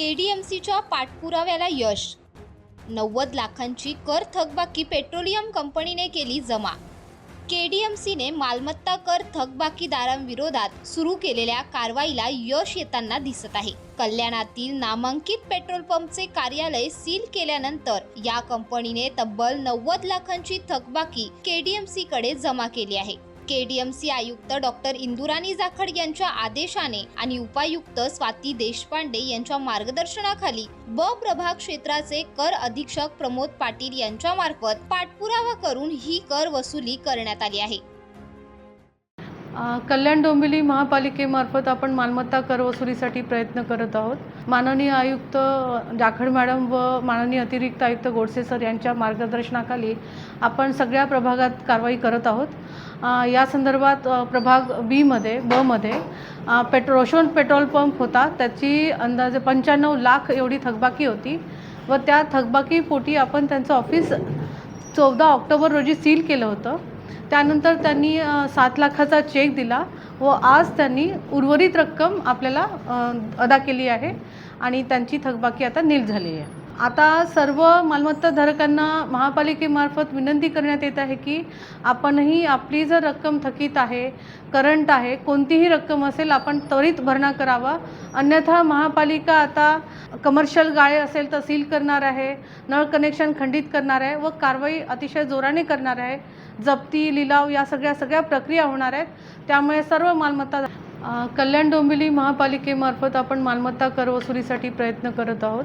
के D M सीच्या पाठपुराव्याला यश. नव्वद लाखांची कर थकबाकी पेट्रोलियम कंपनीने केली जमा. के डी एम सीने मालमत्ता कर थकबाकीदारांविरोधात सुरू केलेल्या कारवाईला यश येताना दिसत आहे. कल्याणातील नामांकित पेट्रोल पंपचे कार्यालय सील केल्यानंतर या कंपनीने तब्बल नव्वद लाखांची थकबाकी के डी एम सीकडे जमा केली आहे. केडीएमसी आयुक्त डॉक्टर इंदुराणी जाखड यांच्या आदेशाने आणि उपायुक्त स्वाती देशपांडे यांच्या मार्गदर्शनाखाली ब प्रभाग क्षेत्राचे कर अधीक्षक प्रमोद पाटील यांच्या मार्फत पाठपुरावा करून ही कर वसुली करण्यात आली आहे. कल्याण डोंबिवली महापालिकेमार्फत आपण मालमत्ता कर वसुलीसाठी प्रयत्न करत आहोत. माननीय आयुक्त जाखड मॅडम व माननीय अतिरिक्त आयुक्त गोडसे सर यांच्या मार्गदर्शनाखाली आपण सगळ्या प्रभागात कारवाई करत आहोत. या संदर्भात प्रभाग बीमध्ये बमध्ये पेट्रो रोशन पेट्रोल पंप होता. त्याची अंदाजे पंच्याण्णव लाख एवढी थकबाकी होती व त्या थकबाकीपोटी आपण त्यांचं ऑफिस चौदा ऑक्टोबर रोजी सील केलं होतं. त्यानंतर त्यांनी सात लाखाचा चेक दिला व आज त्यांनी उर्वरित रक्कम आपल्याला अदा केली आहे आणि त्यांची थकबाकी आता नील झाली आहे. आता सर्व मालमत्ताधारकांना महापालिकेमार्फत विनंती करण्यात येत आहे की आपणही आपली जर रक्कम थकीत आहे करंट आहे कोणतीही रक्कम असेल आपण त्वरित भरणा करावा. अन्यथा महापालिका आता कमर्शियल गाळे असेल तर सील करणार आहे नळ कनेक्शन खंडित करणार आहे व कारवाई अतिशय जोराने करणार आहे. जप्ती लिलाव या सगळ्या सगळ्या प्रक्रिया होणार आहेत. त्यामुळे सर्व मालमत्ता कल्याण डोंबिवली महापालिकेमार्फत आपण मालमत्ता कर वसुलीसाठी प्रयत्न करत आहोत.